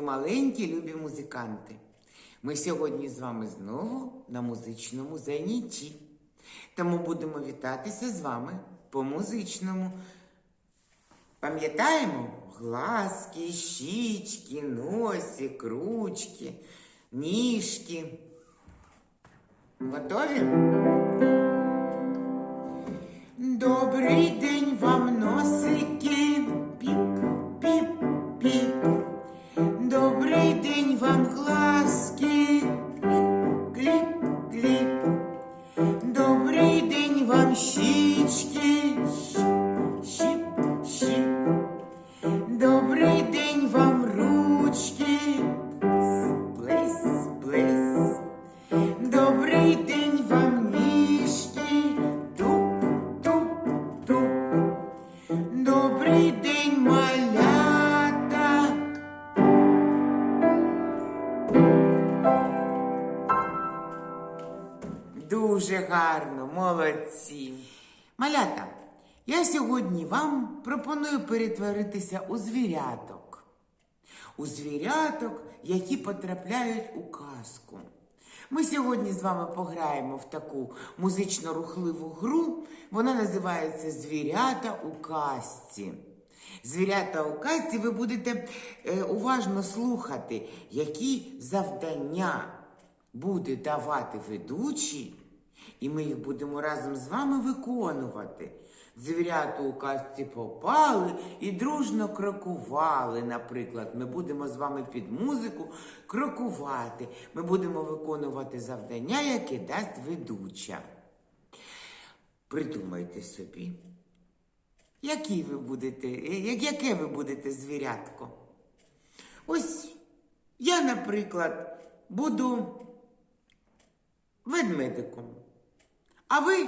маленькі любі музиканти. Ми сьогодні з вами знову на музичному зайнятті. Тому будемо вітатися з вами по музичному. Пам'ятаємо глазки, щічки, носик, ручки, ніжки. Готові? Добрий день вам носики. Дуже гарно, молодці. Малята, я сьогодні вам пропоную перетворитися у звіряток. У звіряток, які потрапляють у казку. Ми сьогодні з вами пограємо в таку музично-рухливу гру. Вона називається Звірята у казці. Звірята у казці ви будете е, уважно слухати, які завдання буде давати ведучий, і ми їх будемо разом з вами виконувати. Звірята у казці попали і дружно крокували. Наприклад, ми будемо з вами під музику крокувати. Ми будемо виконувати завдання, яке дасть ведуча. Придумайте собі, які ви будете, яке ви будете звірятко? Ось я, наприклад, буду ведмедиком. А ви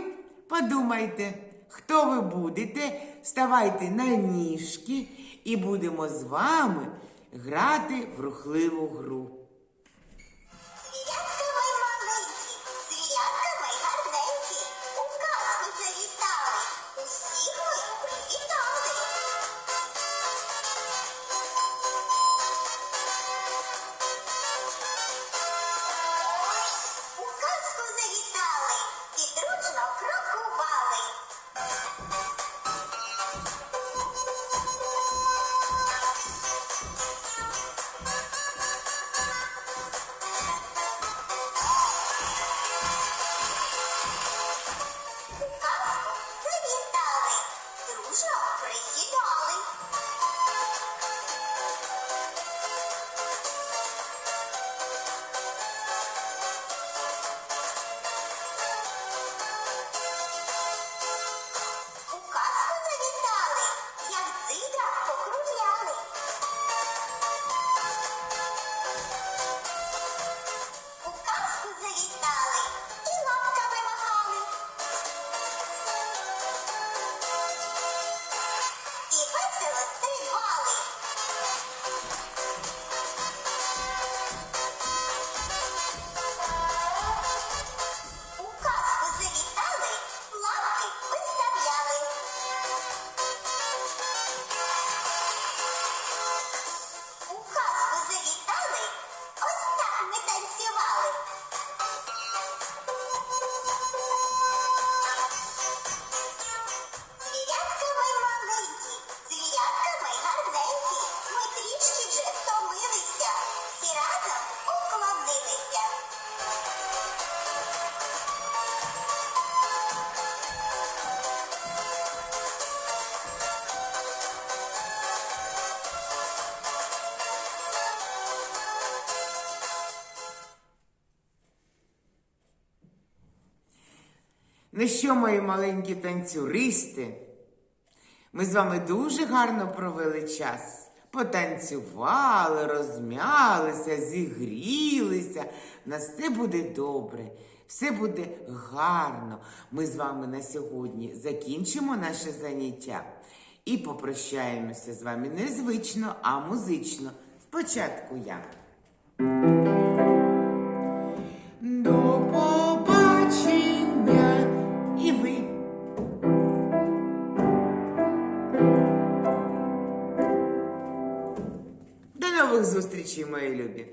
подумайте, хто ви будете, ставайте на ніжки і будемо з вами грати в рухливу гру. Oh! Ну що, мої маленькі танцюристи? Ми з вами дуже гарно провели час. Потанцювали, розм'ялися, зігрілися. У нас все буде добре, все буде гарно. Ми з вами на сьогодні закінчимо наше заняття і попрощаємося з вами незвично, а музично. Спочатку я. Нових зустрічей, мої любі!